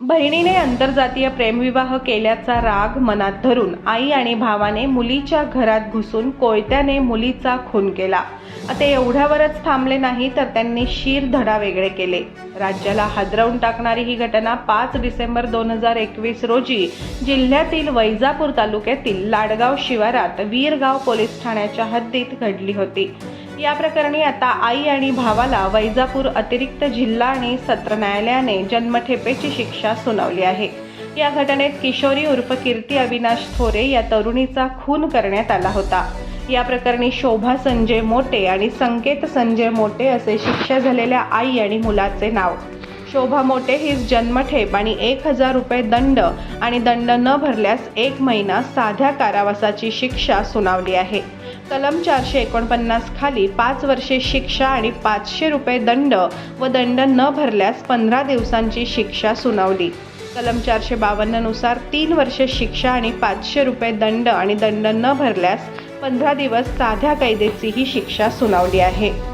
बहिणीने आंतरजातीय प्रेमविवाह केल्याचा राग मनात धरून आई आणि भावाने मुलीच्या घरात घुसून कोयत्याने मुलीचा खून केला. आता एवढ्यावरच थांबले नाही तर त्यांनी शीर धडा वेगळे केले. राज्याला हादरवून टाकणारी ही घटना पाच डिसेंबर दोन हजार एकवीस रोजी जिल्ह्यातील वैजापूर तालुक्यातील लाडगाव शिवारात वीरगाव पोलीस ठाण्याच्या हद्दीत घडली होती. या प्रकरणी आता आई आणि भावाला वैजापूर अतिरिक्त जिल्हा आणि सत्र न्यायालयाने जन्मठेपेची शिक्षा सुनावली आहे. या घटनेत किशोरी उर्फ कीर्ती अविनाश थोरे या तरुणीचा खून करण्यात आला होता. या प्रकरणी शोभा संजय मोटे आणि संकेत संजय मोटे असे शिक्षा झालेल्या आई आणि मुलाचे नाव. शोभा मोटे हीच जन्मठेप आणि एक हजार रुपये दंड आणि दंड न भरल्यास एक महिना साध्या कारावासाची शिक्षा सुनावली आहे. कलम चारशे एकोणपन्नास खाली पाच वर्षे शिक्षा आणि पाचशे रुपये दंड व दंड न भरल्यास पंधरा दिवसांची शिक्षा सुनावली. कलम चारशे बावन्ननुसार तीन वर्षे शिक्षा आणि पाचशे रुपये दंड आणि दंड न भरल्यास पंधरा दिवस साध्या कैदेची ही शिक्षा सुनावली आहे.